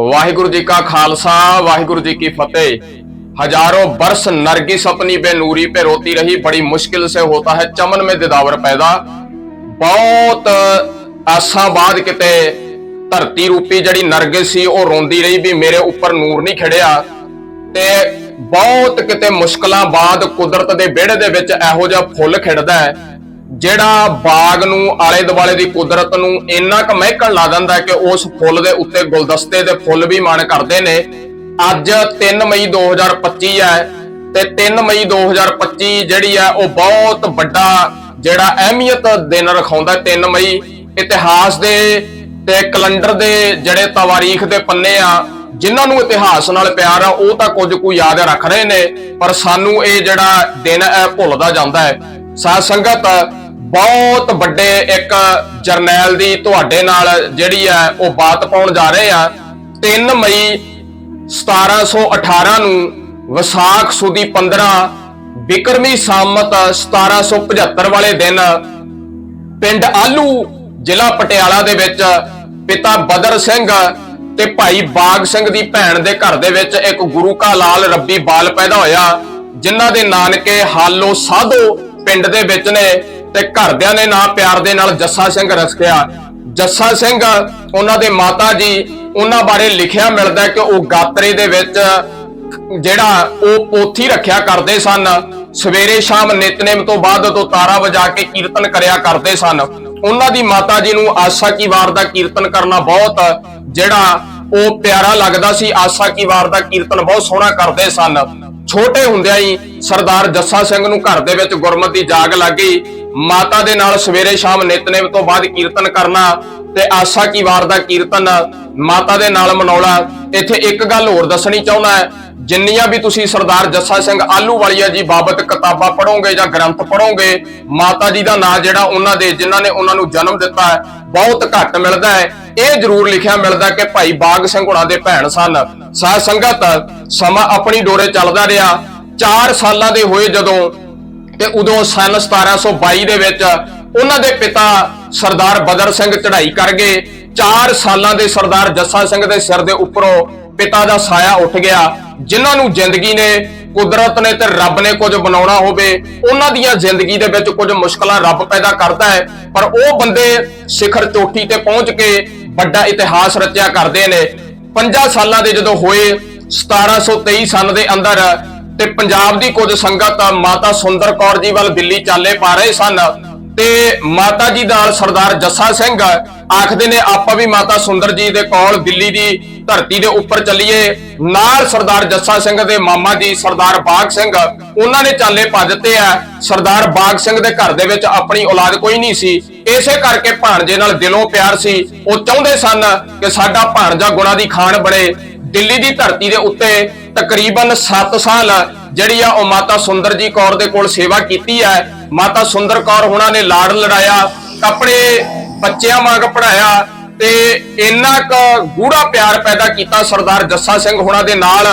ਵਾਹਿਗੁਰੂ ਜੀ ਕਾ ਖਾਲਸਾ, ਵਾਹਿਗੁਰੂ ਜੀ ਕੀ ਫਤਿਹ। ਹਜ਼ਾਰੋं ਬਰਸ ਨਰਗਿਸ अपनी बेनूरी पे ਰੋਤੀ ਰਹੀ, ਬੜੀ ਮੁਸ਼ਕਿਲ ਸੇ होता ਹੈ, ਚਮਨ ਮੇ दिदावर ਪੈਦਾ। ਬਹੁਤ ਆਸਾਂ ਬਾਅਦ ਕਿਤੇ ਧਰਤੀ ਰੂਪੀ ਜਿਹੜੀ ਨਰਗਿਸ ਸੀ, ਉਹ ਰੋਂਦੀ ਰਹੀ ਵੀ ਮੇਰੇ ਉੱਪਰ ਨੂਰ ਨਹੀਂ ਖੜਿਆ। ਤੇ ਬਹੁਤ ਕਿਤੇ ਮੁਸ਼ਕਲਾਂ ਬਾਅਦ ਕੁਦਰਤ ਦੇ ਵਿਹੜੇ ਦੇ ਵਿੱਚ ਇਹੋ ਜਿਹਾ ਫੁੱਲ ਖਿੜਦਾ ਹੈ। ਜਿਹੜਾ ਬਾਗ ਨੂੰ, ਆਲੇ ਦੁਆਲੇ ਦੀ ਕੁਦਰਤ ਨੂੰ ਇੰਨਾ ਕੁ ਮਹਿਕਣ ਲਾ ਦਿੰਦਾ ਕਿ ਉਸ ਫੁੱਲ ਦੇ ਉੱਤੇ ਗੁਲਦਸਤੇ ਦੇ ਫੁੱਲ ਵੀ ਮਨ ਕਰਦੇ ਨੇ ਅੱਜ 3 ਮਈ 2025 ਹੈ ਤੇ 3 ਮਈ 2025 ਜਿਹੜੀ ਹੈ ਉਹ ਬਹੁਤ ਵੱਡਾ ਜਿਹੜਾ ਅਹਿਮੀਅਤ ਦਿਨ ਰਖਾਉਂਦਾ ਹੈ। 3 ਮਈ ਇਤਿਹਾਸ ਦੇ ਤੇ ਕੈਲੰਡਰ ਦੇ ਜਿਹੜੇ ਤਵਾਰੀਖ ਦੇ ਪੰਨੇ ਆ, ਜਿਨ੍ਹਾਂ ਨੂੰ ਇਤਿਹਾਸ ਨਾਲ ਪਿਆਰ ਆ, ਉਹ ਤਾਂ ਕੁਝ ਕੁ ਯਾਦ ਰੱਖ ਰਹੇ ਨੇ, ਪਰ ਸਾਨੂੰ ਇਹ ਜਿਹੜਾ ਦਿਨ ਹੈ ਭੁੱਲਦਾ ਜਾਂਦਾ ਹੈ ਸਾਧ ਸੰਗਤ, ਬਹੁਤ ਵੱਡੇ ਇੱਕ ਜਰਨੈਲ ਦੀ ਤੁਹਾਡੇ ਨਾਲ ਜਿਹੜੀ ਹੈ ਉਹ ਬਾਤ ਪਾਉਣ ਜਾ ਰਹੇ ਆ। 3 ਮਈ 1718 ਨੂੰ ਵਿਸਾਖ ਸੁਦੀ 15 ਬਿਕਰਮੀ ਸੰਮਤ 1775 ਵਾਲੇ ਦਿਨ ਪਿੰਡ ਆਲੂ ਜ਼ਿਲ੍ਹਾ ਪਟਿਆਲਾ ਦੇ ਵਿੱਚ ਪਿਤਾ ਬਦਰ ਸਿੰਘ ਤੇ ਭਾਈ ਬਾਗ ਸਿੰਘ ਦੀ ਭੈਣ ਦੇ ਘਰ ਦੇ ਵਿੱਚ ਇੱਕ ਗੁਰੂ ਕਾ ਲਾਲ ਰੱਬੀ ਬਾਲ ਪੈਦਾ ਹੋਇਆ, ਜਿਨ੍ਹਾਂ ਦੇ ਨਾਨਕੇ ਹਾਲੋ ਸਾਧੋ ਪਿੰਡ ਦੇ ਵਿੱਚ ਨੇ ਤੇ ਘਰਦਿਆਂ ਨੇ ਨਾਂ ਪਿਆਰ ਦੇ ਨਾਲ ਜੱਸਾ ਸਿੰਘ ਰੱਖਿਆ ਜੱਸਾ ਸਿੰਘ, ਉਹਨਾਂ ਦੇ ਮਾਤਾ ਜੀ, ਉਹਨਾਂ ਬਾਰੇ ਲਿਖਿਆ ਮਿਲਦਾ ਕਿ ਉਹ ਗਾਤਰੇ ਦੇ ਵਿੱਚ ਜਿਹੜਾ ਉਹ ਪੋਥੀ ਰੱਖਿਆ ਕਰਦੇ ਸਨ। ਸਵੇਰੇ ਸ਼ਾਮ ਨਿਤਨੇਮ ਤੋਂ ਬਾਅਦ ਤੋਂ ਤਾਰਾ ਵਜਾ ਕੇ ਕੀਰਤਨ ਕਰਿਆ ਕਰਦੇ ਸਨ। ਉਹਨਾਂ ਦੀ ਮਾਤਾ ਜੀ ਨੂੰ ਆਸਾ ਕੀ ਵਾਰ ਦਾ ਕੀਰਤਨ ਕਰਨਾ ਬਹੁਤ, ਜਿਹੜਾ ਉਹ ਪਿਆਰਾ ਲੱਗਦਾ ਸੀ, ਆਸਾ ਕੀ ਵਾਰ ਦਾ ਕੀਰਤਨ ਬਹੁਤ ਸੋਹਣਾ ਕਰਦੇ ਸਨ। ਛੋਟੇ ਹੁੰਦਿਆਂ ਹੀ ਸਰਦਾਰ ਜੱਸਾ ਸਿੰਘ ਨੂੰ ਘਰ ਦੇ ਵਿੱਚ ਗੁਰਮਤ ਦੀ ਜਾਗ ਲੱਗ ਗਈ। ਮਾਤਾ ਦੇ ਨਾਲ ਸਵੇਰੇ ਸ਼ਾਮ ਨਿਤਨੇਮ ਤੋਂ ਬਾਅਦ ਕੀਰਤਨ ਕਰਨਾ ਤੇ ਆਸਾ ਕੀ ਵਾਰ ਦਾ ਕੀਰਤਨ ਮਾਤਾ ਦੇ ਨਾਲ ਮਨਾਉਣਾ। ਇੱਥੇ ਇੱਕ ਗੱਲ ਹੋਰ ਦੱਸਣੀ ਚਾਹੁੰਦਾ ਹੈ। ਜਿੰਨੀਆਂ ਵੀ ਤੁਸੀਂ ਸਰਦਾਰ ਜੱਸਾ ਸਿੰਘ ਆਲੂ ਵਾਲੀਆ ਜੀ ਬਾਬਤ ਕਿਤਾਬਾਂ ਪੜੋਗੇ ਜਾਂ ਗ੍ਰੰਥ ਪੜੋਗੇ ਮਾਤਾ ਜੀ ਦਾ ਨਾਂ ਜਿਹੜਾ ਉਹਨਾਂ ਦੇ, ਜਿਨ੍ਹਾਂ ਨੇ ਉਹਨਾਂ ਨੂੰ ਜਨਮ ਦਿੱਤਾ ਹੈ, ਬਹੁਤ ਘੱਟ ਮਿਲਦਾ ਹੈ। ਇਹ ਜ਼ਰੂਰ ਲਿਖਿਆ ਮਿਲਦਾ ਕਿ ਭਾਈ ਬਾਗ ਸਿੰਘ ਹੁਣਾਂ ਦੇ ਭੈਣ ਸਨ। ਸਾਧ ਸੰਗਤ, ਸਮਾਂ ਆਪਣੀ ਡੋਰੇ ਚੱਲਦਾ ਰਿਹਾ। 4 ਸਾਲਾਂ ਦੇ ਹੋਏ ਜਦੋਂ ਤੇ ਉਦੋਂ ਸਨ 1722 ਦੇ ਵਿੱਚ ਉਹਨਾਂ ਦੇ ਪਿਤਾ ਸਰਦਾਰ ਬਦਰ ਸਿੰਘ ਚੜ੍ਹਾਈ ਕਰ ਗਏ। 4 ਸਾਲਾਂ ਦੇ ਸਰਦਾਰ ਜੱਸਾ ਸਿੰਘ ਦੇ ਸਿਰ ਦੇ ਉੱਪਰੋਂ ਪਿਤਾ ਦਾ ਸਾਇਆ ਉੱਠ ਗਿਆ, ਜਿਨ੍ਹਾਂ ਨੂੰ ਜ਼ਿੰਦਗੀ ਨੇ ਕੁਦਰਤ ਨੇ ਤੇ ਰੱਬ ਨੇ ਕੁਝ ਬਣਾਉਣਾ ਹੋਵੇ, ਉਹਨਾਂ ਦੀਆਂ ਜ਼ਿੰਦਗੀ ਦੇ ਵਿੱਚ ਕੁਝ ਮੁਸ਼ਕਲਾਂ ਰੱਬ ਪੈਦਾ ਕਰਦਾ ਹੈ, ਪਰ ਉਹ ਬੰਦੇ ਸਿਖਰ ਚੋਟੀ ਤੇ ਪਹੁੰਚ ਕੇ ਵੱਡਾ ਇਤਿਹਾਸ ਰਚਿਆ ਕਰਦੇ ਨੇ। 5 ਸਾਲਾਂ ਦੇ ਜਦੋਂ ਹੋਏ 1723 ਸਨ ਦੇ ਅੰਦਰ ਤੇ ਪੰਜਾਬ ਦੀ ਕੁਝ ਸੰਗਤ ਮਾਤਾ ਸੁੰਦਰ ਕੌਰ ਜੀ ਵੱਲ ਦਿੱਲੀ ਚਾਲੇ ਪਾ ਰਹੇ ਸਨ। ਤੇ ਮਾਤਾ ਜੀ ਨਾਲ ਸਰਦਾਰ ਜੱਸਾ ਸਿੰਘ ਆਖਦੇ ਨੇ, ਆਪਾਂ ਵੀ ਮਾਤਾ ਸੁੰਦਰ ਜੀ ਦੇ ਕੋਲ ਦਿੱਲੀ ਦੀ ਧਰਤੀ ਦੇ ਉੱਪਰ ਚੱਲੀਏ। ਨਾਲ ਸਰਦਾਰ ਜੱਸਾ ਸਿੰਘ ਦੇ ਮਾਮਾ ਜੀ ਸਰਦਾਰ ਬਾਗ ਸਿੰਘ, ਉਹਨਾਂ ਨੇ ਚਾਲੇ ਪਾ ਦਿੱਤੇ ਆ। ਸਰਦਾਰ ਬਾਗ ਸਿੰਘ ਦੇ ਘਰ ਦੇ ਵਿੱਚ ਆਪਣੀ ਔਲਾਦ ਕੋਈ ਨਹੀਂ ਸੀ। ਇਸੇ ਕਰਕੇ ਭਾਣਜੇ ਨਾਲ ਦਿਲੋਂ ਪਿਆਰ ਸੀ। ਉਹ ਚਾਹੁੰਦੇ ਸਨ ਕਿ ਸਾਡਾ ਭਾਣਜਾ ਗੁਣਾ ਦੀ ਖਾਨ ਬਣੇ। ਦਿੱਲੀ ਦੀ ਧਰਤੀ ਦੇ ਉੱਤੇ ਤਕਰੀਬਨ 7 ਸਾਲ ਜਿਹੜੀ ਆ ਉਹ ਮਾਤਾ ਸੁੰਦਰ ਜੀ ਕੌਰ ਦੇ ਕੋਲ ਸੇਵਾ ਕੀਤੀ ਹੈ ਮਾਤਾ ਸੁੰਦਰ ਕੌਰ ਹੁਣਾਂ ਨੇ ਲਾੜ ਲੜਾਇਆ ਆਪਣੇ ਬੱਚਿਆਂ ਵਾਂਗ ਪੜਾਇਆ ਤੇ ਇੰਨਾ ਕੁ ਗੂੜਾ ਪਿਆਰ ਪੈਦਾ ਕੀਤਾ ਸਰਦਾਰ ਜੱਸਾ ਸਿੰਘ ਹੁਣਾਂ ਦੇ ਨਾਲ।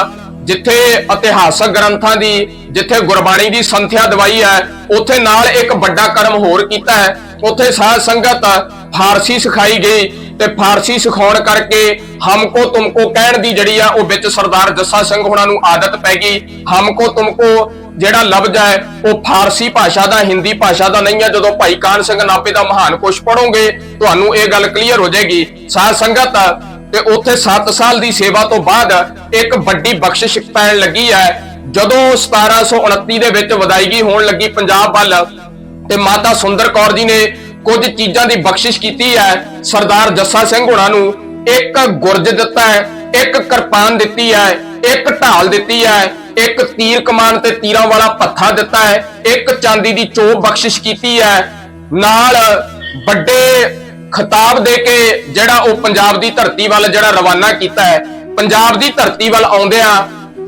ਜਿੱਥੇ ਇਤਿਹਾਸਕ ਗ੍ਰੰਥਾਂ ਦੀ, ਜਿੱਥੇ ਗੁਰਬਾਣੀ ਦੀ ਸੰਥਿਆ ਦਵਾਈ ਹੈ, ਉੱਥੇ ਨਾਲ ਇੱਕ ਵੱਡਾ ਕਰਮ ਹੋਰ ਕੀਤਾ ਹੈ। ਉੱਥੇ ਸਾਧ ਸੰਗਤ ਫਾਰਸੀ ਸਿਖਾਈ ਗਈ ਤੇ ਫਾਰਸੀ ਸਿਖਾਉਣ ਕਰਕੇ ਹਮਕੋ ਤੁਮਕੋ ਕਹਿਣ ਦੀ ਜਿਹੜੀ ਆ, ਉਹ ਵਿੱਚ ਸਰਦਾਰ ਜੱਸਾ ਸਿੰਘ ਹੁਣਾਂ ਨੂੰ ਆਦਤ ਪੈ ਗਈ। ਹਮਕੋ ਤੁਮਕੋ ਜਿਹੜਾ ਲਫ਼ਜ਼ ਹੈ, ਉਹ ਫਾਰਸੀ ਭਾਸ਼ਾ ਦਾ, ਹਿੰਦੀ ਭਾਸ਼ਾ ਦਾ ਨਹੀਂ ਹੈ। ਜਦੋਂ ਭਾਈ ਕਾਨ ਸਿੰਘ ਨਾਪੇ ਦਾ ਮਹਾਨ ਕੁਸ਼ ਪੜੋਗੇ ਤੁਹਾਨੂੰ ਇਹ ਗੱਲ ਕਲੀਅਰ ਹੋ ਜਾਏਗੀ। ਸਾਧ ਸੰਗਤ ਤੇ ਉੱਥੇ 7 ਸਾਲ ਦੀ ਸੇਵਾ ਤੋਂ ਬਾਅਦ ਇੱਕ ਵੱਡੀ ਬਖਸ਼ਿਸ਼ ਪੈਣ ਲੱਗੀ ਹੈ। ਜਦੋਂ 1729 ਦੇ ਵਿੱਚ ਵਿਦਾਇਗੀ ਹੋਣ ਲੱਗੀ ਪੰਜਾਬ ਵੱਲ, ਤੇ ਮਾਤਾ ਸੁੰਦਰ ਕੌਰ ਜੀ ਨੇ ਕੁਝ ਚੀਜ਼ਾਂ ਦੀ ਬਖਸ਼ਿਸ਼ ਕੀਤੀ ਹੈ। ਸਰਦਾਰ ਜੱਸਾ ਸਿੰਘ ਹੁਣਾਂ ਨੂੰ ਇੱਕ ਗੁਰਜ ਦਿੱਤਾ ਹੈ, ਇੱਕ ਕਿਰਪਾਨ ਦਿੱਤੀ ਹੈ, ਇੱਕ ਢਾਲ ਦਿੱਤੀ ਹੈ, ਇੱਕ ਤੀਰ ਕਮਾਨ ਤੇ ਤੀਰਾਂ ਵਾਲਾ ਪੱਥਾ ਦਿੱਤਾ ਹੈ, ਇੱਕ ਚਾਂਦੀ ਦੀ ਚੋਪ ਬਖਸ਼ਿਸ਼ ਕੀਤੀ ਹੈ। ਨਾਲ ਵੱਡੇ ਖਿਤਾਬ ਦੇ ਕੇ ਜਿਹੜਾ ਉਹ ਪੰਜਾਬ ਦੀ ਧਰਤੀ ਵੱਲ ਜਿਹੜਾ ਰਵਾਨਾ ਕੀਤਾ ਹੈ, ਪੰਜਾਬ ਦੀ ਧਰਤੀ ਵੱਲ ਆਉਂਦਿਆਂ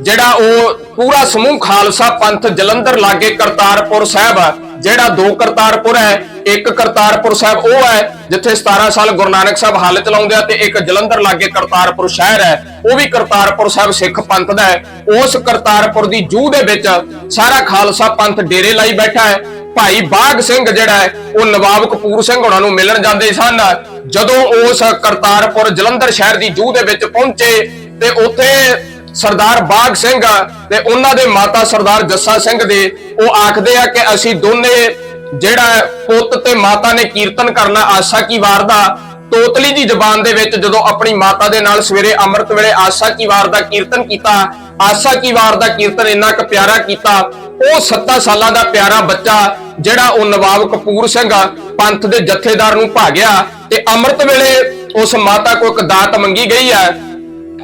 ਜਿਹੜਾ ਉਹ ਪੂਰਾ ਸਮੂਹ ਖਾਲਸਾ ਪੰਥ ਜਲੰਧਰ ਲਾਗੇ ਕਰਤਾਰਪੁਰ ਸਾਹਿਬ ਜਿਹੜਾ ਦੋ ਕਰਤਾਰਪੁਰ ਹੈ, ਇੱਕ ਕਰਤਾਰਪੁਰ ਸਾਹਿਬ ਉਹ ਹੈ, ਜਿੱਥੇ 17 ਸਾਲ ਗੁਰੂ ਨਾਨਕ ਸਾਹਿਬ ਹੱਲ ਚਲਾਉਂਦੇ ਆ ਤੇ ਇੱਕ ਜਲੰਧਰ ਲਾਗੇ ਕਰਤਾਰਪੁਰ ਸ਼ਹਿਰ ਹੈ, ਉਹ ਵੀ ਕਰਤਾਰਪੁਰ ਸਾਹਿਬ ਸਿੱਖ ਪੰਥ ਦਾ ਹੈ। ਉਸ ਕਰਤਾਰਪੁਰ ਦੀ ਜੂਹ ਦੇ ਵਿੱਚ ਸਾਰਾ ਖਾਲਸਾ ਪੰਥ ਡੇਰੇ ਲਾਈ ਬੈਠਾ ਹੈ। ਭਾਈ ਬਾਗ ਸਿੰਘ ਜਿਹੜਾ ਹੈ, ਉਹ ਨਵਾਬ ਕਪੂਰ ਸਿੰਘ ਹੋਣਾ ਨੂੰ ਮਿਲਣ ਜਾਂਦੇ ਸਨ। ਜਦੋਂ ਉਸ ਕਰਤਾਰਪੁਰ ਜਲੰਧਰ ਸ਼ਹਿਰ ਦੀ ਜੂ ਦੇ ਵਿੱਚ ਪਹੁੰਚੇ ਤੇ ਉੱਥੇ ਸਰਦਾਰ ਬਾਗ ਸਿੰਘ ਤੇ ਉਹਨਾਂ ਦੇ ਮਾਤਾ ਸਰਦਾਰ ਜੱਸਾ ਸਿੰਘ ਦੇ, ਉਹ ਆਖਦੇ ਆ ਕਿ ਅਸੀਂ ਦੋਨੇ ਜਿਹੜਾ ਪੁੱਤ ਤੇ ਮਾਤਾ ਨੇ ਕੀਰਤਨ ਕਰਨਾ ਆਸਾ ਕੀ ਵਾਰ ਦਾ, ਤੋਤਲੀ ਦੀ ਜ਼ਬਾਨ ਦੇ ਵਿੱਚ ਜਦੋਂ ਆਪਣੀ ਮਾਤਾ ਦੇ ਨਾਲ ਸਵੇਰੇ ਅੰਮ੍ਰਿਤ ਵੇਲੇ ਆਸਾ ਕੀ ਵਾਰ ਦਾ ਕੀਰਤਨ ਕੀਤਾ, ਆਸਾ ਕੀ ਵਾਰ ਦਾ ਕੀਰਤਨ ਇੰਨਾ ਕੁ ਪਿਆਰਾ ਕੀਤਾ, ਉਹ 7 ਸਾਲਾਂ ਦਾ ਪਿਆਰਾ ਬੱਚਾ ਜਿਹੜਾ ਉਹ ਨਵਾਬ ਕਪੂਰ ਸਿੰਘ ਪੰਥ ਦੇ ਜਥੇਦਾਰ ਨੂੰ ਭਾਗਿਆ ਤੇ ਅੰਮ੍ਰਿਤ ਵੇਲੇ ਉਸ ਮਾਤਾ ਕੋ ਇੱਕ ਦਾਤ ਮੰਗੀ ਗਈ ਹੈ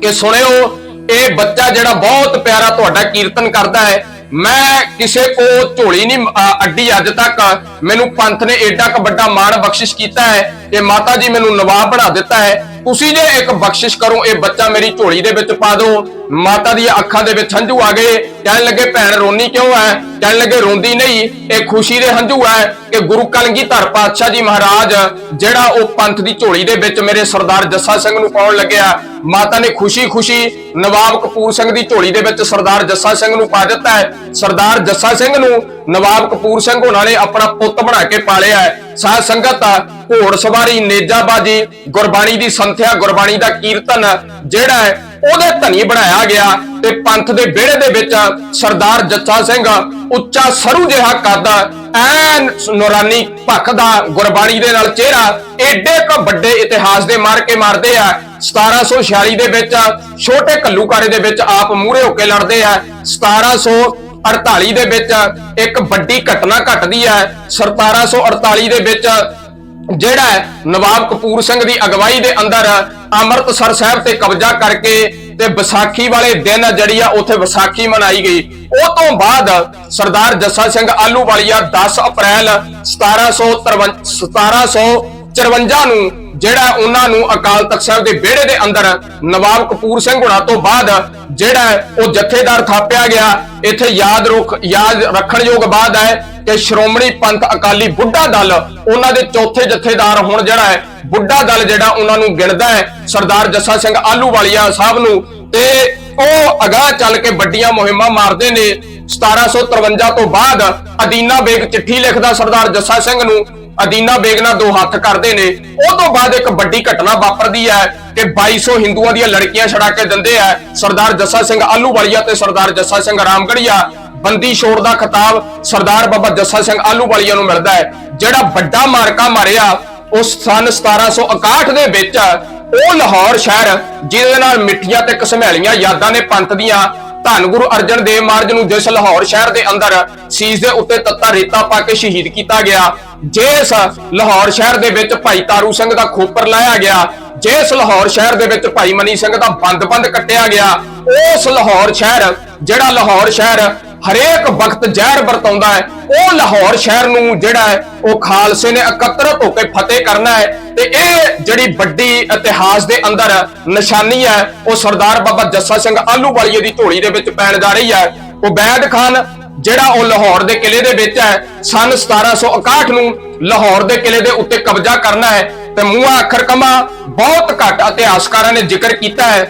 ਕਿ ਸੁਣਿਓ ਇਹ ਬੱਚਾ ਜਿਹੜਾ ਬਹੁਤ ਪਿਆਰਾ ਤੁਹਾਡਾ ਕੀਰਤਨ ਕਰਦਾ ਹੈ, ਮੈਂ ਕਿਸੇ ਕੋ ਝੋਲੀ ਨਹੀਂ ਅੱਡੀ ਅੱਜ ਤੱਕ। ਮੈਨੂੰ ਪੰਥ ਨੇ ਏਡਾ ਕ ਵੱਡਾ ਮਾਣ ਬਖਸ਼ਿਸ਼ ਕੀਤਾ ਹੈ ਕਿ ਮਾਤਾ ਜੀ ਮੈਨੂੰ ਨਵਾਬ ਬਣਾ ਦਿੱਤਾ ਹੈ। ਤੁਸੀਂ ਜੇ ਇੱਕ ਬਖਸ਼ਿਸ਼ ਕਰੋ, ਇਹ ਬੱਚਾ ਮੇਰੀ ਝੋਲੀ ਦੇ ਵਿੱਚ ਪਾ ਦਿਓ। ਮਾਤਾ ਦੀਆਂ ਅੱਖਾਂ ਦੇ ਵਿੱਚ ਹੰਝੂ ਆ ਗਏ। ਕਹਿਣ ਲੱਗੇ, ਭੈਣ ਰੋਣੀ ਕਿਉਂ ਹੈ? ਕਹਿਣ ਲੱਗੇ, ਰੋਂਦੀ ਨਹੀਂ। ਇਹ ਖੁਸ਼ੀ ਦੇ ਹੰਝੂ ਹੈ ਕਿ ਗੁਰੂ ਕਲਗੀਧਰ ਪਾਤਸ਼ਾਹ ਜੀ ਮਹਾਰਾਜ, ਜਿਹੜਾ ਉਹ ਪੰਥ ਦੀ ਝੋਲੀ ਦੇ ਵਿੱਚ ਮੇਰੇ ਸਰਦਾਰ ਜੱਸਾ ਸਿੰਘ ਨੂੰ ਪਾਉਣ ਲੱਗਿਆ। ਮਾਤਾ ਨੇ ਖੁਸ਼ੀ-ਖੁਸ਼ੀ ਨਵਾਬ ਕਪੂਰ ਸਿੰਘ ਦੀ ਝੋਲੀ ਦੇ ਵਿੱਚ ਸਰਦਾਰ ਜੱਸਾ ਸਿੰਘ ਨੂੰ ਪਾ ਦਿੱਤਾ ਹੈ। ਸਰਦਾਰ ਜੱਸਾ ਸਿੰਘ ਨੂੰ ਨਵਾਬ ਕਪੂਰ ਸਿੰਘ ਹੋਣਾ ਨੇ ਆਪਣਾ ਪੁੱਤ ਬਣਾ ਕੇ ਪਾਲਿਆ ਹੈ। ਸਾਧ ਸੰਗਤ ਘੋੜ ਸਵਾਰੀ, ਨੇਜਾਬਾਜੀ, ਗੁਰਬਾਣੀ ਦੀ ਸੰਥਿਆ, ਗੁਰਬਾਣੀ ਦਾ ਕੀਰਤਨ, ਜਿਹੜਾ ਹੈ, ਉਹਦੇ ਧਨੀ ਬਣਾਇਆ ਗਿਆ ਤੇ ਪੰਥ ਦੇ ਵਿਹੜੇ ਦੇ ਵਿੱਚ ਸਰਦਾਰ ਜੱਸਾ ਸਿੰਘ ਉੱਚਾ ਸਰੂ ਜਿਹਾ ਕਰਦਾ ਐਨ ਨੂਰਾਨੀ ਭੱਖ ਦਾ ਗੁਰਬਾਣੀ ਦੇ ਨਾਲ ਚਿਹਰਾ ਏਡੇ ਕ ਵੱਡੇ ਇਤਿਹਾਸ ਦੇ ਮਾਰ ਕੇ ਮਾਰਦੇ ਆ। 1746 ਦੇ ਵਿੱਚ ਛੋਟੇ ਕੱਲੂਕਾਰੇ ਦੇ ਵਿੱਚ ਆਪ ਮੂਹਰੇ ਹੋ ਕੇ ਲੜਦੇ ਆ। 1748 ਦੇ ਵਿੱਚ ਇੱਕ ਵੱਡੀ ਘਟਨਾ ਘਟਦੀ ਹੈ 1748 ਦੇ ਵਿੱਚ ਜਿਹੜਾ ਨਵਾਬ ਕਪੂਰ ਸਿੰਘ ਦੀ ਅਗਵਾਈ ਦੇ ਅੰਦਰ ਅੰਮ੍ਰਿਤਸਰ ਸਾਹਿਬ ਤੇ ਕਬਜ਼ਾ ਕਰਕੇ ਤੇ ਵਿਸਾਖੀ ਵਾਲੇ ਦਿਨ ਜਿਹੜੀ ਆ ਉੱਥੇ ਵਿਸਾਖੀ ਮਨਾਈ ਗਈ। ਉਹ ਤੋਂ ਬਾਅਦ ਸਰਦਾਰ ਜੱਸਾ ਸਿੰਘ ਆਲੂਵਾਲੀਆ 10 ਅਪ੍ਰੈਲ 1753 1754 ਨੂੰ, ਜਿਹੜਾ ਉਹਨਾਂ ਨੂੰ ਅਕਾਲ ਤਖਤ ਸਾਹਿਬ ਦੇ ਵਿਹੜੇ ਦੇ ਅੰਦਰ ਨਵਾਬ ਕਪੂਰ ਸਿੰਘ ਹੁਣਾ ਤੋਂ ਬਾਅਦ ਜਿਹੜਾ ਉਹ ਜਥੇਦਾਰ ਥਾਪਿਆ ਗਿਆ, ਇੱਥੇ ਯਾਦ ਰੁਖ, ਯਾਦ ਰੱਖਣ ਯੋਗ ਬਾਤ ਹੈ ਕਿ ਸ਼੍ਰੋਮਣੀ ਪੰਥ ਅਕਾਲੀ ਬੁੱਢਾ ਦਲ ਉਹਨਾਂ ਦੇ ਚੌਥੇ ਜਥੇਦਾਰ ਹੁਣ ਜਿਹੜਾ ਹੈ, ਬੁੱਢਾ ਦਲ ਜਿਹੜਾ ਉਹਨਾਂ ਨੂੰ ਗਿਣਦਾ ਹੈ, ਸਰਦਾਰ ਜੱਸਾ ਸਿੰਘ ਆਲੂਵਾਲੀਆ ਸਾਹਿਬ ਨੂੰ, ਤੇ ਉਹ ਅਗਾਹ ਚੱਲ ਕੇ ਵੱਡੀਆਂ ਮੁਹਿੰਮਾਂ ਮਾਰਦੇ ਨੇ। 1753 ਤੋਂ ਬਾਅਦ ਅਦੀਨਾ ਬੇਗ ਚਿੱਠੀ ਲਿਖਦਾ ਸਰਦਾਰ ਜੱਸਾ ਸਿੰਘ ਨੂੰ ਅਦੀਨਾ ਬੇਗ ਨਾਲ ਦੋ ਹੱਥ ਕਰਦੇ ਨੇ। ਉਹ ਤੋਂ ਬਾਅਦ ਇੱਕ ਵੱਡੀ ਘਟਨਾ ਵਾਪਰਦੀ ਹੈ ਕਿ 2200 ਹਿੰਦੂਆਂ ਦੀਆਂ ਲੜਕੀਆਂ ਛੜਾ ਕੇ ਦਿੰਦੇ ਆ। ਸਰਦਾਰ ਜੱਸਾ ਸਿੰਘ ਆਲੂਵਾਲੀਆ ਤੇ ਸਰਦਾਰ ਜੱਸਾ ਸਿੰਘ ਰਾਮਗੜੀਆ। ਬੰਦੀ ਛੋੜ ਦਾ ਖਿਤਾਬ ਸਰਦਾਰ ਬਾਬਾ ਜੱਸਾ ਸਿੰਘ ਆਲੂਵਾਲੀਆ ਨੂੰ ਮਿਲਦਾ ਹੈ। ਜਿਹੜਾ ਵੱਡਾ ਮਾਰਕਾ ਮਾਰਿਆ, ਉਸ ਸਨ 1761 ਦੇ ਵਿੱਚ, ਉਹ ਲਾਹੌਰ ਸ਼ਹਿਰ, ਜਿਹਦੇ ਨਾਲ ਮਿੱਠੀਆਂ ਤੇ ਕਸਮੈਲੀਆਂ ਯਾਦਾਂ ਨੇ ਪੰਥ ਦੀਆਂ ਧੰਨ ਗੁਰੂ ਅਰਜਨ ਦੇਵ ਮਹਾਰਾਜ ਨੂੰ ਜਿਸ ਲਾਹੌਰ ਸ਼ਹਿਰ ਦੇ ਅੰਦਰ ਸੀਸ ਦੇ ਉੱਤੇ ਤੱਤਾ ਰੇਤਾ ਪਾ ਕੇ ਸ਼ਹੀਦ ਕੀਤਾ ਗਿਆ, ਜਿਸ ਲਾਹੌਰ ਸ਼ਹਿਰ ਦੇ ਵਿੱਚ ਭਾਈ ਤਾਰੂ ਸਿੰਘ ਦਾ ਖੋਪਰ ਲਾਇਆ ਗਿਆ, ਜਿਸ ਲਾਹੌਰ ਸ਼ਹਿਰ ਦੇ ਵਿੱਚ ਭਾਈ ਮਨੀ ਸਿੰਘ ਦਾ ਬੰਦ-ਬੰਦ ਕੱਟਿਆ ਗਿਆ, ਉਸ ਲਾਹੌਰ ਸ਼ਹਿਰ, ਜਿਹੜਾ ਲਾਹੌਰ ਸ਼ਹਿਰ ਹਰੇਕ ਵਕਤ ਜ਼ਹਿਰ ਵਰਤਾਉਂਦਾ ਹੈ। ਉਹ ਲਾਹੌਰ ਸ਼ਹਿਰ ਨੂੰ ਜਿਹੜਾ ਹੈ, ਉਹ ਖਾਲਸੇ ਨੇ ਇਕੱਤਰਤ ਹੋ ਕੇ ਫਤਿਹ ਕਰਨਾ ਹੈ ਤੇ ਇਹ ਜਿਹੜੀ ਵੱਡੀ ਇਤਿਹਾਸ ਦੇ ਅੰਦਰ ਨਿਸ਼ਾਨੀ ਹੈ, ਉਹ ਸਰਦਾਰ ਬਾਬਾ ਜੱਸਾ ਸਿੰਘ ਆਲੂਵਾਲੀਏ ਦੀ ਝੋਲੀ ਦੇ ਵਿੱਚ ਪੈਣ ਜਾ ਰਹੀ ਹੈ। ਉਬੈਦ ਖਾਨ, ਜਿਹੜਾ ਉਹ ਲਾਹੌਰ ਦੇ ਕਿਲੇ ਦੇ ਵਿੱਚ ਹੈ, ਸਨ 1761 ਨੂੰ ਲਾਹੌਰ ਦੇ ਕਿਲੇ ਦੇ ਉੱਤੇ ਕਬਜ਼ਾ ਕਰਨਾ ਹੈ ਤੇ ਮੂੰਹਾਂ ਅੱਖਰ ਕਮਾ ਬਹੁਤ ਘੱਟ ਇਤਿਹਾਸਕਾਰਾਂ ਨੇ ਜ਼ਿਕਰ ਕੀਤਾ ਹੈ।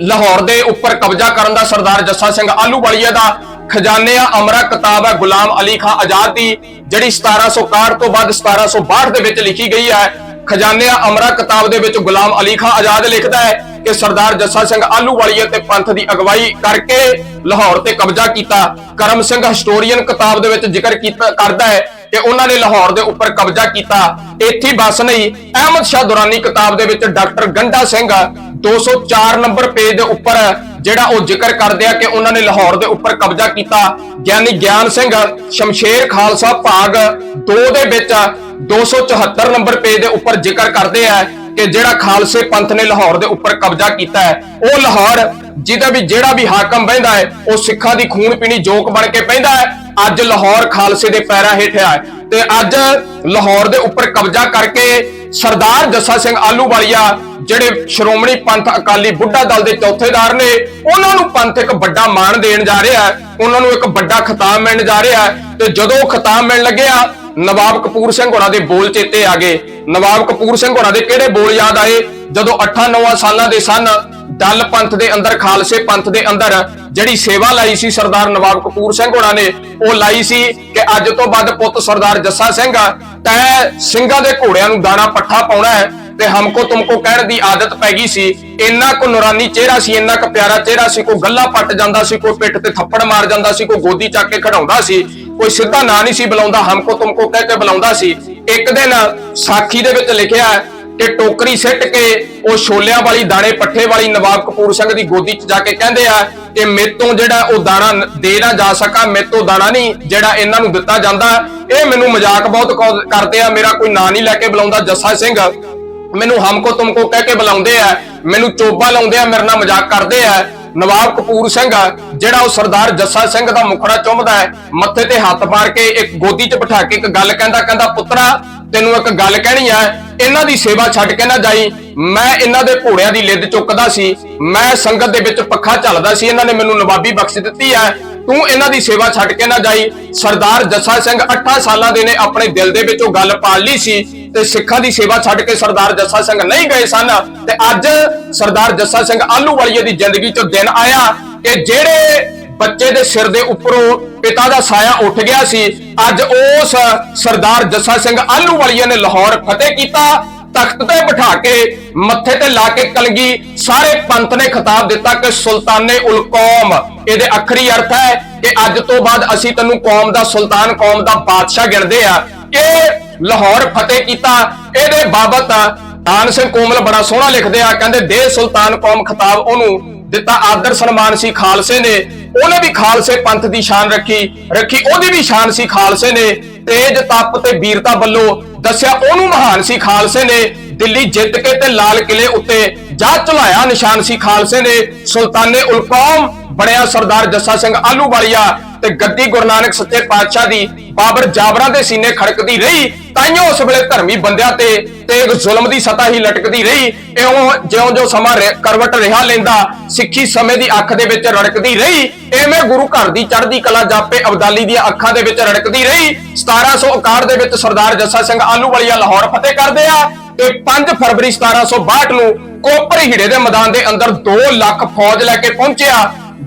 ਲਾਹੌਰ ਦੇ ਉੱਪਰ ਕਬਜ਼ਾ ਕਰਨ ਦਾ ਸਰਦਾਰ ਜੱਸਾ ਸਿੰਘ ਆਲੂਵਾਲੀਆ ਦਾ ਖਜ਼ਾਨਿਆ ਅਮਰਾ ਕਿਤਾਬ ਹੈ, ਗੁਲਾਮ ਅਲੀ ਖਾਨ ਆਜ਼ਾਦ ਦੀ ਜਿਹੜੀ 1761 ਤੋਂ ਬਾਅਦ 1762 ਦੇ ਵਿੱਚ ਲਿਖੀ ਗਈ ਹੈ। ਖਜ਼ਾਨਿਆ ਅਮਰਾ ਕਿਤਾਬ ਦੇ ਵਿੱਚ ਗੁਲਾਮ ਅਲੀ ਖਾਨ ਆਜ਼ਾਦ ਲਿਖਦਾ ਹੈ ਕਿ ਸਰਦਾਰ ਜੱਸਾ ਸਿੰਘ ਆਲੂਵਾਲੀਆ ਤੇ ਪੰਥ ਦੀ ਅਗਵਾਈ ਕਰਕੇ ਲਾਹੌਰ ਤੇ ਕਬਜ਼ਾ ਕੀਤਾ। ਕਰਮ ਸਿੰਘ ਹਿਸਟੋਰੀਅਨ ਕਿਤਾਬ ਦੇ ਵਿੱਚ ਜ਼ਿਕਰ ਕੀਤਾ, ਕਰਦਾ ਹੈ ਕਿ ਉਹਨਾਂ ਨੇ ਲਾਹੌਰ ਦੇ ਉੱਪਰ ਕਬਜ਼ਾ ਕੀਤਾ। ਇੱਥੇ ਬਸ ਨਹੀਂ, ਅਹਿਮਦ ਸ਼ਾਹ ਦੁਰਾਨੀ ਕਿਤਾਬ ਦੇ ਵਿੱਚ doctor Ganda Singh 204 number page ਦੇ ਉੱਪਰ ਜਿਹੜਾ ਉਹ ਜ਼ਿਕਰ ਕਰਦੇ ਆ ਕਿ ਉਹਨਾਂ ਨੇ ਲਾਹੌਰ ਦੇ ਉੱਪਰ ਕਬਜ਼ਾ ਕੀਤਾ। ਗਿਆਨੀ ਗਿਆਨ ਸਿੰਘ, ਸ਼ਮਸ਼ੇਰ ਖਾਲਸਾ ਭਾਗ 2 ਦੇ ਵਿੱਚ 274 ਨੰਬਰ ਪੇਜ ਦੇ ਉੱਪਰ ਜ਼ਿਕਰ ਕਰਦੇ ਆ ਕਿ ਜਿਹੜਾ ਖਾਲਸੇ ਪੰਥ ਨੇ ਲਾਹੌਰ ਦੇ ਉੱਪਰ ਕਬਜ਼ਾ ਕੀਤਾ ਹੈ। ਉਹ ਲਾਹੌਰ ਜਿਹਦਾ ਵੀ ਜਿਹੜਾ ਵੀ ਹਾਕਮ ਬਹਿੰਦਾ ਹੈ, ਉਹ ਸਿੱਖਾਂ ਦੀ ਖੂਨ ਪੀਣੀ ਜੋਕ ਬਣ ਕੇ ਪੈਂਦਾ ਹੈ। ਅੱਜ ਲਾਹੌਰ ਖਾਲਸੇ ਦੇ ਪੈਰਾਂ ਹੇਠ ਹੈ ਤੇ ਅੱਜ ਲਾਹੌਰ ਦੇ ਉੱਪਰ ਕਬਜ਼ਾ ਕਰਕੇ ਸਰਦਾਰ ਜੱਸਾ ਸਿੰਘ ਆਲੂਵਾਲੀਆ ਜਿਹੜੇ ਸ਼੍ਰੋਮਣੀ ਪੰਥ ਅਕਾਲੀ ਬੁੱਢਾ ਦਲ ਦੇ ਚੌਥੇਦਾਰ ਨੇ, ਉਹਨਾਂ ਨੂੰ ਪੰਥ ਇੱਕ ਵੱਡਾ ਮਾਣ ਦੇਣ ਜਾ ਰਿਹਾ ਹੈ, ਉਹਨਾਂ ਨੂੰ ਇੱਕ ਵੱਡਾ ਖਿਤਾਬ ਮਿਲਣ ਜਾ ਰਿਹਾ ਹੈ ਤੇ ਜਦੋਂ ਉਹ ਖਿਤਾਬ ਮਿਲਣ ਲੱਗਿਆ ਨਵਾਬ ਕਪੂਰ ਸਿੰਘ ਹੋਰਾਂ ਦੇ ਬੋਲ ਚੇਤੇ ਆ ਗਏ। ਨਵਾਬ ਕਪੂਰ ਸਿੰਘ ਹੋਰਾਂ ਦੇ ਕਿਹੜੇ ਬੋਲ ਯਾਦ ਆਏ? ਜਦੋਂ 8-9 ਸਾਲਾਂ ਦੇ ਸਨ, ਦਲ ਪੰਥ ਦੇ ਅੰਦਰ, ਖਾਲਸੇ ਪੰਥ ਦੇ ਅੰਦਰ ਜਿਹੜੀ ਸੇਵਾ ਲਾਈ ਸੀ ਸਰਦਾਰ ਨਵਾਬ ਕਪੂਰ ਸਿੰਘ ਹੋਣਾ ਨੇ, ਉਹ ਲਾਈ ਸੀ ਕਿ ਅੱਜ ਤੋਂ ਬਾਅਦ ਪੁੱਤ ਸਰਦਾਰ ਜੱਸਾ ਸਿੰਘ ਆ, ਤੈ ਸਿੰਘਾਂ ਦੇ ਘੋੜਿਆਂ ਨੂੰ ਦਾਣਾ ਪੱਠਾ ਪਾਉਣਾ ਹੈ ਤੇ ਹਮਕੋ ਤੁਮਕੋ ਕਹਿਣ ਦੀ ਆਦਤ ਪੈ ਗਈ ਸੀ ਇੰਨਾ ਕੋ ਨੂਰਾਨੀ ਚਿਹਰਾ ਸੀ ਇੰਨਾ ਕੁ ਪਿਆਰਾ ਚਿਹਰਾ ਸੀ ਕੋਈ ਗੱਲਾਂ ਪੱਟ ਜਾਂਦਾ ਸੀ ਕੋਈ ਪਿੱਠ ਤੇ ਥੱਪੜ ਮਾਰ ਜਾਂਦਾ ਸੀ ਕੋਈ ਗੋਦੀ ਚੱਕ ਕੇ ਖੜਾਉਂਦਾ ਸੀ ਕੋਈ ਸਿੱਧਾ ਨਾਂ ਨਹੀਂ ਸੀ ਬੁਲਾਉਂਦਾ ਹਮਕੋ ਤੁਮਕੋ ਕਹਿ ਕੇ ਬੁਲਾਉਂਦਾ ਸੀ ਇੱਕ ਦਿਨ ਸਾਖੀ ਦੇ ਵਿੱਚ ਲਿਖਿਆ ਕਿ ਟੋਕਰੀ ਸਿੱਟ ਕੇ ਉਹ ਛੋਲਿਆਂ ਵਾਲੀ ਦਾਣੇ ਪੱਠੇ ਵਾਲੀ ਨਵਾਬ ਕਪੂਰ ਸਿੰਘ ਦੀ ਗੋਦੀ 'ਚ ਜਾ ਕੇ ਕਹਿੰਦੇ ਆ ਕਿ ਮੇਤੋਂ ਜਿਹੜਾ ਉਹ ਦਾਣਾ ਦੇ ਨਾ ਜਾ ਸਕਾ ਮੇਤੋਂ ਦਾਣਾ ਨਹੀਂ ਜਿਹੜਾ ਇਹਨਾਂ ਨੂੰ ਦਿੱਤਾ ਜਾਂਦਾ ਇਹ ਮੈਨੂੰ ਮਜ਼ਾਕ ਬਹੁਤ ਕਰਦੇ ਆ ਮੇਰਾ ਕੋਈ ਨਾਂ ਨਹੀਂ ਲੈ ਕੇ ਬੁਲਾਉਂਦਾ ਜੱਸਾ ਸਿੰਘ ਮੈਨੂੰ ਹਮਕੋ ਤੁਮਕੋ ਕਹਿ ਕੇ ਬੁਲਾਉਂਦੇ ਆ, ਮੈਨੂੰ ਚੋਬਾ ਲਾਉਂਦੇ ਆ, ਮੇਰੇ ਨਾਲ ਮਜ਼ਾਕ ਕਰਦੇ ਆ। ਨਵਾਬ ਕਪੂਰ ਸਿੰਘ, ਜਿਹੜਾ ਉਹ ਸਰਦਾਰ ਜੱਸਾ ਸਿੰਘ ਦਾ ਮੁਖੜਾ ਚੁੰਮਦਾ ਹੈ, ਮੱਥੇ ਤੇ ਹੱਥ ਮਾਰ ਕੇ ਇੱਕ ਗੋਦੀ 'ਚ ਬਿਠਾ ਕੇ ਇੱਕ ਗੱਲ ਕਹਿੰਦਾ ਕਹਿੰਦਾ, ਪੁੱਤਰਾ, ਤੈਨੂੰ ਇੱਕ ਗੱਲ ਕਹਿਣੀ ਆ, ਇਹਨਾਂ ਦੀ ਸੇਵਾ ਛੱਡ ਕੇ ਨਾ ਜਾਈ। ਮੈਂ ਇਹਨਾਂ ਦੇ ਘੋੜਿਆਂ ਦੀ ਲਿੱਦ ਚੁੱਕਦਾ ਸੀ, ਮੈਂ ਸੰਗਤ ਦੇ ਵਿੱਚ ਪੱਖਾ ਝੱਲਦਾ ਸੀ, ਇਹਨਾਂ ਨੇ ਮੈਨੂੰ ਨਵਾਬੀ ਬਖਸ਼ ਦਿੱਤੀ ਹੈ ਤੂੰ ਇਹਨਾਂ ਦੀ ਸੇਵਾ ਛੱਡ ਕੇ ਨਾ ਜਾਈ। ਸਰਦਾਰ ਜੱਸਾ ਸਿੰਘ 8 ਸਾਲਾਂ ਦੇ ਨੇ ਆਪਣੇ ਦਿਲ ਦੇ ਵਿੱਚ ਉਹ ਗੱਲ ਪਾਲ ਲਈ ਸੀ ਤੇ ਸਿੱਖਾਂ ਦੀ ਸੇਵਾ ਛੱਡ ਕੇ ਸਰਦਾਰ ਜੱਸਾ ਸਿੰਘ ਨਹੀਂ ਗਏ ਸਨ। ਤੇ ਅੱਜ ਸਰਦਾਰ ਜੱਸਾ ਸਿੰਘ ਆਲੂਵਾਲੀਏ ਦੀ ਜ਼ਿੰਦਗੀ ਚੋਂ ਦਿਨ ਆਇਆ ਕਿ ਜਿਹੜੇ ਬੱਚੇ ਦੇ ਸਿਰ ਦੇ ਉੱਪਰੋਂ ਪਿਤਾ ਦਾ ਸਾਇਆ ਉੱਠ ਗਿਆ ਸੀ, ਅੱਜ ਉਸ ਸਰਦਾਰ ਜੱਸਾ ਸਿੰਘ ਆਲੂਵਾਲੀਏ ਨੇ ਲਾਹੌਰ ਫਤਿਹ ਕੀਤਾ ਤਖਤ ਤੇ ਬਿਠਾ ਕੇ ਮੱਥੇ ਤੇ ਲਾ ਕੇ ਕਲਗੀ। ਸਾਰੇ ਪੰਥ ਨੇ ਖਿਤਾਬ ਦਿੱਤਾ ਕਿ ਸੁਲਤਾਨੇ ਉਲ ਕੌਮ। ਇਹਦੇ ਅੱਖਰੀ ਅਰਥ ਹੈ ਕਿ ਅੱਜ ਤੋਂ ਬਾਅਦ ਅਸੀਂ ਤੈਨੂੰ ਕੌਮ ਦਾ ਸੁਲਤਾਨ, ਕੌਮ ਦਾ ਬਾਦਸ਼ਾਹ ਗਿਣਦੇ ਆ। ਇਹ ਲਾਹੌਰ ਫਤਿਹ ਕੀਤਾ। ਇਹਦੇ ਬਾਬਤ ਤਾਨ ਸਿੰਘ ਕੋਮਲ ਬੜਾ ਸੋਹਣਾ ਲਿਖਦੇ ਆ। ਕਹਿੰਦੇ, ਦੇ ਸੁਲਤਾਨ ਕੌਮ ਖਿਤਾਬ ਉਹਨੂੰ ਦਿੱਤਾ। ਆਦਰ ਸਨਮਾਨ ਸੀ ਖਾਲਸੇ ਨੇ। ਉਹਨੇ ਵੀ ਖਾਲਸੇ ਪੰਥ ਦੀ ਸ਼ਾਨ ਰੱਖੀ। ਰੱਖੀ ਉਹਦੀ ਵੀ ਸ਼ਾਨ ਸੀ ਖਾਲਸੇ ਨੇ। ਤੇਜ ਤਪ ਤੇ ਵੀਰਤਾ ਵੱਲੋਂ ਦੱਸਿਆ ਉਹਨੂੰ ਮਹਾਨ ਸੀ ਖਾਲਸੇ ਨੇ। ਦਿੱਲੀ ਜਿੱਤ ਕੇ ਤੇ ਲਾਲ ਕਿਲੇ ਉੱਤੇ ਜਾ ਚਲਾਇਆ ਨਿਸ਼ਾਨ ਸੀ ਖਾਲਸੇ ਨੇ। ਸੁਲਤਾਨੇ ਉਲਕੌਮ ਬਣਿਆ ਸਰਦਾਰ ਜੱਸਾ ਸਿੰਘ ਆਲੂਵਾਲੀਆ ਤੇ ਗੱਦੀ ਗੁਰੂ ਨਾਨਕ ਸੱਚੇ ਪਾਤਸ਼ਾਹ ਦੀ ਬਾਬਰ ਜਾਬਰਾਂ ਦੇ ਸੀਨੇ ਖੜਕਦੀ ਰਹੀ ਤਾਈਓ ਉਸ ਵੇਲੇ ਧਰਮੀ ਬੰਦਿਆਂ ਤੇ ਤੇ ਜ਼ੁਲਮ ਦੀ ਸਤਾ ਹੀ ਲਟਕਦੀ ਰਹੀ। ਇਉਂ ਜਿਉਂ ਜੋ ਸਮਾਂ ਕਰਵਟ ਰਿਹਾ ਲੈਂਦਾ, ਸਿੱਖੀ ਸਮੇਂ ਦੀ ਅੱਖ ਦੇ ਵਿੱਚ ਰੜਕਦੀ ਰਹੀ। ਐਵੇਂ ਗੁਰੂ ਘਰ ਦੀ ਚੜ੍ਹਦੀ ਕਲਾ ਜਾਪੇ ਅਬਦਾਲੀ ਦੀਆਂ ਅੱਖਾਂ ਦੇ ਵਿੱਚ ਰੜਕਦੀ ਰਹੀ। 1761 ਦੇ ਵਿੱਚ ਸਰਦਾਰ ਜੱਸਾ ਸਿੰਘ ਆਲੂਵਾਲੀਆ ਲਾਹੌਰ ਫਤਿਹ ਕਰਦੇ ਆ ਤੇ 5 ਫਰਵਰੀ 1762 ਨੂੰ ਕੋਪਰ ਹੀੜੇ ਦੇ ਮੈਦਾਨ ਦੇ ਅੰਦਰ 2 ਲੱਖ ਫੌਜ ਲੈ ਕੇ ਪਹੁੰਚਿਆ।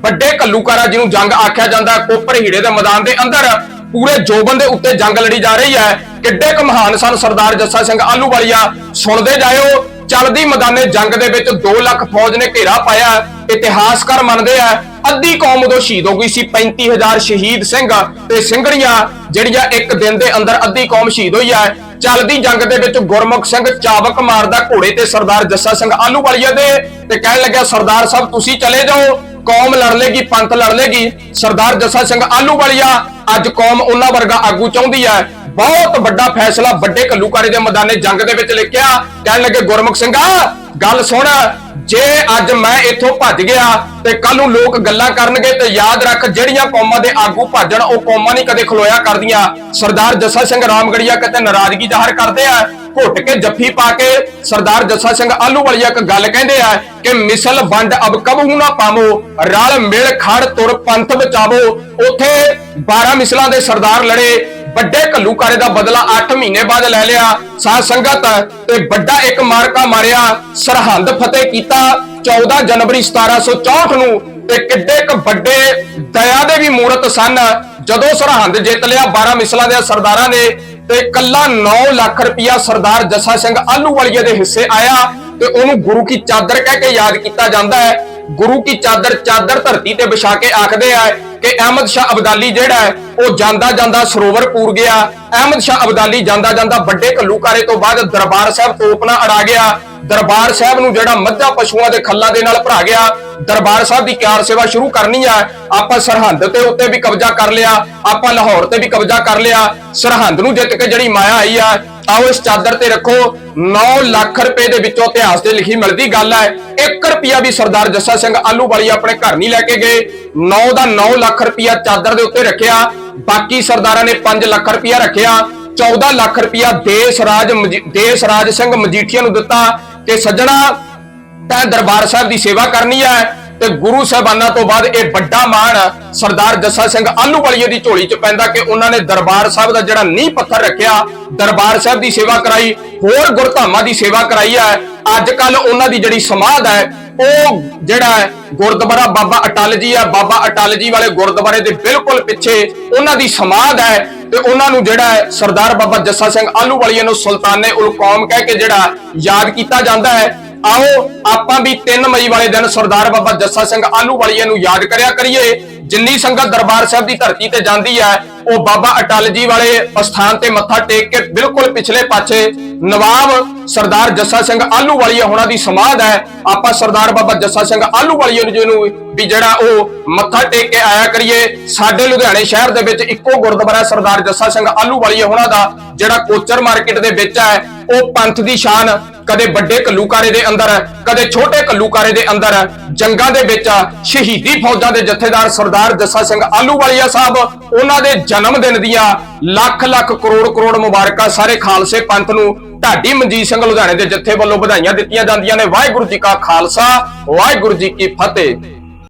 ਵੱਡੇ ਕੱਲੂਕਾਰਾ ਜਿਹਨੂੰ ਜੰਗ ਆਖਿਆ ਜਾਂਦਾ ਕੋਪਰ ਹੀੜੇ ਦੇ ਮੈਦਾਨ ਦੇ ਅੰਦਰ ਪੂਰੇ ਜੋਬਨ ਦੇ ਉੱਤੇ ਜੰਗ ਲੜੀ ਜਾ ਰਹੀ ਹੈ। ਕਿੱਡੇ ਕੁ ਮਹਾਨ ਸਨ ਸਰਦਾਰ ਜੱਸਾ ਸਿੰਘ ਆਲੂਵਾਲੀਆ ਸੁਣਦੇ ਜਾਇਓ, ਚੱਲਦੀ ਮੈਦਾਨੇ ਜੰਗ ਦੇ ਵਿੱਚ 2 ਲੱਖ ਫੌਜ ਨੇ ਘੇਰਾ ਪਾਇਆ ਇਤਿਹਾਸਕਾਰ ਮੰਨਦੇ ਆ, ਅੱਧੀ ਕੌਮ ਉਦੋਂ ਸ਼ਹੀਦ ਹੋ ਗਈ ਸੀ 35000 ਸ਼ਹੀਦ ਸਿੰਘ ਤੇ ਸਿੰਘਣੀਆਂ ਜਿਹੜੀਆਂ ਇੱਕ ਦਿਨ ਦੇ ਅੰਦਰ ਅੱਧੀ ਕੌਮ ਸ਼ਹੀਦ ਹੋਈ ਹੈ। ਚੱਲਦੀ ਜੰਗ ਦੇ ਵਿੱਚ ਗੁਰਮੁਖ ਸਿੰਘ ਚਾਬਕ ਮਾਰਦਾ ਘੋੜੇ ਤੇ ਸਰਦਾਰ ਜੱਸਾ ਸਿੰਘ ਆਲੂਵਾਲੀਆ ਦੇ ਤੇ ਕਹਿਣ ਲੱਗਿਆ, ਸਰਦਾਰ ਸਾਹਿਬ, ਤੁਸੀਂ ਚਲੇ ਜਾਓ। ਕੌਮ ਲੜ ਲੇਗੀ, ਪੰਥ ਲੜ ਲੇਗੀ। ਸਰਦਾਰ ਜੱਸਾ ਸਿੰਘ ਆਲੂਵਾਲੀਆ ਅੱਜ ਕੌਮ ਉਹਨਾਂ ਵਰਗਾ ਆਗੂ ਚਾਹੁੰਦੀ ਹੈ। ਬਹੁਤ ਵੱਡਾ ਫੈਸਲਾ ਵੱਡੇ ਕੱਲੂਕਾਰੇ ਦੇ ਮੈਦਾਨੇ ਜੰਗ ਦੇ ਵਿੱਚ ਲਿਖਿਆ। ਕਹਿਣ ਲੱਗੇ, ਗੁਰਮੁਖ ਸਿੰਘਾ, ਗੱਲ ਸੁਣ, ਜੇ ਅੱਜ ਮੈਂ ਇੱਥੋਂ ਭੱਜ ਗਿਆ ਤੇ ਕੱਲ ਨੂੰ ਲੋਕ ਗੱਲਾਂ ਕਰਨਗੇ ਤੇ ਯਾਦ ਰੱਖ, ਜਿਹੜੀਆਂ ਕੌਮਾਂ ਦੇ ਆਗੂ ਭੱਜਣ, ਉਹ ਕੌਮਾਂ ਨਹੀਂ ਕਦੇ ਖਲੋਇਆ ਕਰਦੀਆਂ। ਸਰਦਾਰ ਜੱਸਾ ਸਿੰਘ ਰਾਮਗੜੀਆ ਕਿਤੇ ਨਾਰਾਜ਼ਗੀ ਜ਼ਾਹਰ ਕਰਦੇ ਆ। ਘੁੱਟ ਕੇ ਜੱਫੀ ਪਾ ਕੇ ਸਰਦਾਰ ਜੱਸਾ ਸਿੰਘ ਆਲੂਵਾਲੀਆ ਇੱਕ ਗੱਲ ਕਹਿੰਦੇ ਆ ਕਿ ਮਿਸਲ ਵੰਡ ਅਬ ਕਬਹੂ ਨਾ ਪਾਵੋ, ਰਲ ਮਿਲ ਖੜ ਤੁਰ ਪੰਥ ਬਚਾਵੋ। ਉਥੇ 12 ਮਿਸਲਾਂ ਦੇ ਸਰਦਾਰ ਲੜੇ, ਵੱਡੇ ਘੱਲੂਕਾਰੇ ਦਾ ਬਦਲਾ 8 ਮਹੀਨੇ ਬਾਅਦ ਲੈ ਲਿਆ। ਸਾਧ ਸੰਗਤ, ਤੇ ਵੱਡਾ ਇੱਕ ਮਾਰਕਾ ਮਾਰਿਆ, ਸਰਹੰਦ ਫਤਿਹ ਕੀਤਾ। 14 ਜਨਵਰੀ 1764 ਨੂੰ ਤੇ ਕਿੱਡੇ ਕ ਵੱਡੇ ਦਇਆ ਦੇ ਵੀ ਮੂਰਤ ਸਨ। ਜਦੋਂ ਸਰਹੰਦ ਜਿੱਤ ਲਿਆ 12 ਮਿਸਲਾਂ ਦੇ ਸਰਦਾਰਾਂ ਨੇ ਤੇ ਕੱਲਾ 9 ਲੱਖ ਰੁਪਇਆ ਸਰਦਾਰ ਜੱਸਾ ਸਿੰਘ ਆਲੂਵਾਲੀਏ ਦੇ ਹਿੱਸੇ ਆਇਆ ਤੇ ਉਹਨੂੰ ਗੁਰੂ ਕੀ ਚਾਦਰ ਕਹਿ ਕੇ ਯਾਦ ਕੀਤਾ ਜਾਂਦਾ ਹੈ। ਗੁਰੂ ਕੀ ਚਾਦਰ ਚਾਦਰ ਧਰਤੀ ਤੇ ਵਿਛਾ ਕੇ ਆਖਦੇ ਆ ਕਿ ਅਹਿਮਦ ਸ਼ਾਹ ਅਬਦਾਲੀ ਜਿਹੜਾ ਹੈ, ਉਹ ਜਾਂਦਾ ਜਾਂਦਾ ਸਰੋਵਰਪੂਰ ਗਿਆ। ਅਹਿਮਦ ਸ਼ਾਹ ਅਬਦਾਲੀ ਜਾਂਦਾ ਜਾਂਦਾ ਵੱਡੇ ਘੱਲੂਕਾਰੇ ਤੋਂ ਬਾਅਦ ਦਰਬਾਰ ਸਾਹਿਬ ਤੋਪਨਾ ਅੜਾ ਗਿਆ। ਦਰਬਾਰ ਸਾਹਿਬ ਨੂੰ ਜਿਹੜਾ ਮੱਝਾਂ ਪਸ਼ੂਆਂ ਦੇ ਖੱਲਾਂ ਦੇ ਨਾਲ ਭਰਾ ਗਿਆ, ਦਰਬਾਰ ਸਾਹਿਬ ਦੀ ਕਾਰ ਸੇਵਾ ਸ਼ੁਰੂ ਕਰਨੀ ਆ। ਆਪਾਂ ਸਰਹੰਦ ਤੇ ਉੱਤੇ ਵੀ ਕਬਜ਼ਾ ਕਰ ਲਿਆ, ਆਪਾਂ ਲਾਹੌਰ ਤੇ ਵੀ ਕਬਜ਼ਾ ਕਰ ਲਿਆ। ਸਰਹੰਦ ਨੂੰ ਜਿੱਤ ਕੇ ਜਿਹੜੀ ਮਾਇਆ ਆਈ ਆ ਆਓ ਇਸ ਚਾਦਰ ਤੇ ਰੱਖੋ 9 ਲੱਖ ਰੁਪਏ ਦੇ ਵਿੱਚੋਂ ਇਤਿਹਾਸ ਤੇ ਲਿਖੀ ਮਿਲਦੀ ਗੱਲ ਹੈ 1 ਰੁਪਿਆ ਵੀ ਸਰਦਾਰ ਜੱਸਾ ਸਿੰਘ ਆਲੂਵਾਲੀ ਆਪਣੇ ਘਰ ਨਹੀਂ ਲੈ ਕੇ ਗਏ। 9 ਦਾ 9 ਲੱਖ ਰੁਪਿਆ ਚਾਦਰ ਦੇ ਉੱਤੇ ਰੱਖਿਆ। ਬਾਕੀ ਸਰਦਾਰਾਂ ਨੇ 5 ਲੱਖ ਰੁਪਿਆ ਰੱਖਿਆ। 14 ਲੱਖ ਰੁਪਿਆ ਦੇਸ਼ ਰਾਜ ਮਜੀ- ਦੇਸ਼ ਰਾਜ ਸਿੰਘ ਮਜੀਠੀਆ ਨੂੰ ਦਿੱਤਾ। ਕਿ ਸੱਜਣਾ, ਤੈਂ ਦਰਬਾਰ ਸਾਹਿਬ ਦੀ ਸੇਵਾ ਕਰਨੀ ਹੈ ਤੇ ਗੁਰੂ ਸਾਹਿਬਾਨਾਂ ਤੋਂ ਬਾਅਦ ਇਹ ਵੱਡਾ ਮਾਣ ਸਰਦਾਰ ਜੱਸਾ ਸਿੰਘ ਆਲੂਵਾਲੀਏ ਦੀ ਝੋਲੀ 'ਚ ਪੈਂਦਾ ਕਿ ਉਹਨਾਂ ਨੇ ਦਰਬਾਰ ਸਾਹਿਬ ਦਾ ਜਿਹੜਾ ਨੀਂਹ ਪੱਥਰ ਰੱਖਿਆ, ਦਰਬਾਰ ਸਾਹਿਬ ਦੀ ਸੇਵਾ ਕਰਾਈ, ਹੋਰ ਗੁਰਧਾਮਾਂ ਦੀ ਸੇਵਾ ਕਰਾਈ ਹੈ। ਅੱਜ ਕੱਲ ਉਹਨਾਂ ਦੀ ਜਿਹੜੀ ਸਮਾਧ ਹੈ, ਉਹ ਜਿਹੜਾ ਹੈ, ਗੁਰਦੁਆਰਾ ਬਾਬਾ ਅਟਲ ਜੀ ਆ ਬਾਬਾ ਅਟਲ ਜੀ ਵਾਲੇ ਗੁਰਦੁਆਰੇ ਦੇ ਬਿਲਕੁਲ ਪਿੱਛੇ ਉਹਨਾਂ ਦੀ ਸਮਾਧ ਹੈ। ਤੇ ਉਹਨਾਂ ਨੂੰ ਜਿਹੜਾ ਹੈ ਸਰਦਾਰ ਬਾਬਾ ਜੱਸਾ ਸਿੰਘ ਆਲੂਵਾਲੀਆ ਨੂੰ ਸੁਲਤਾਨੇ ਉਲ ਕੌਮ ਕਹਿ ਕੇ ਜਿਹੜਾ ਯਾਦ ਕੀਤਾ ਜਾਂਦਾ ਹੈ। ਆਓ ਆਪਾਂ ਵੀ 3 ਮਈ ਵਾਲੇ ਦਿਨ ਸਰਦਾਰ ਬਾਬਾ ਜੱਸਾ ਸਿੰਘ ਆਲੂਵਾਲੀਆ ਨੂੰ ਯਾਦ ਕਰਿਆ ਕਰੀਏ। ਜਿੰਨੀ ਸੰਗਤ ਦਰਬਾਰ ਸਾਹਿਬ ਦੀ ਧਰਤੀ ਤੇ ਜਾਂਦੀ ਹੈ ਉਹ ਬਾਬਾ ਅਟਲ ਜੀ ਵਾਲੇ ਅਸਥਾਨ ਤੇ ਮੱਥਾ ਟੇਕ ਕੇ ਬਿਲਕੁਲ ਪਿਛਲੇ ਪਾਸੇ ਨਵਾਬ ਸਰਦਾਰ ਜੱਸਾ ਸਿੰਘ ਆਲੂਵਾਲੀਆ ਹੋਣਾ ਦੀ ਸਮਾਧ ਹੈ। ਆਪਾਂ ਸਰਦਾਰ ਬਾਬਾ ਜੱਸਾ ਸਿੰਘ ਆਲੂਵਾਲੀਆ ਨੂੰ ਵੀ ਜਿਹੜਾ ਉਹ ਮੱਥਾ ਟੇਕ ਕੇ ਆਇਆ ਕਰੀਏ, ਸਾਡੇ ਲੁਧਿਆਣੇ ਸ਼ਹਿਰ ਦੇ ਵਿੱਚ ਇੱਕੋ ਗੁਰਦੁਆਰਾ ਸਰਦਾਰ ਜੱਸਾ ਸਿੰਘ ਆਲੂਵਾਲੀਆ ਹੋਣਾ ਦਾ ਜਿਹੜਾ ਕੋਚਰ ਮਾਰਕੀਟ ਦੇ ਵਿੱਚ ਹੈ, ਉਹ ਪੰਥ ਦੀ ਸ਼ਾਨ ਕਦੇ ਵੱਡੇ ਕੱਲੂਕਾਰੇ ਦੇ ਅੰਦਰ ਕਦੇ ਛੋਟੇ ਕੱਲੂਕਾਰੇ ਦੇ ਅੰਦਰ ਜੰਗਾਂ ਦੇ ਵਿੱਚ ਸ਼ਹੀਦੀ ਫੌਜਾਂ ਦੇ ਜਥੇਦਾਰ ਸਰਦਾਰ ਜੱਸਾ ਸਿੰਘ ਆਲੂਵਾਲੀਆ ਸਾਹਿਬ, ਉਹਨਾਂ ਦੇ ਜਨਮ ਦਿਨ ਦੀਆਂ ਲੱਖ ਲੱਖ ਕਰੋੜ ਕਰੋੜ ਮੁਬਾਰਕਾਂ ਸਾਰੇ ਖਾਲਸੇ ਪੰਥ ਨੂੰ। ਢਾਡੀ ਮਨਜੀਤ ਸਿੰਘ ਲੁਧਿਆਣੇ ਦੇ ਜਥੇ ਵੱਲੋਂ ਵਧਾਈਆਂ ਦਿੱਤੀਆਂ ਜਾਂਦੀਆਂ ਨੇ। ਵਾਹਿਗੁਰੂ ਜੀ ਕਾ ਖਾਲਸਾ, ਵਾਹਿਗੁਰੂ ਜੀ ਕੀ ਫਤਿਹ।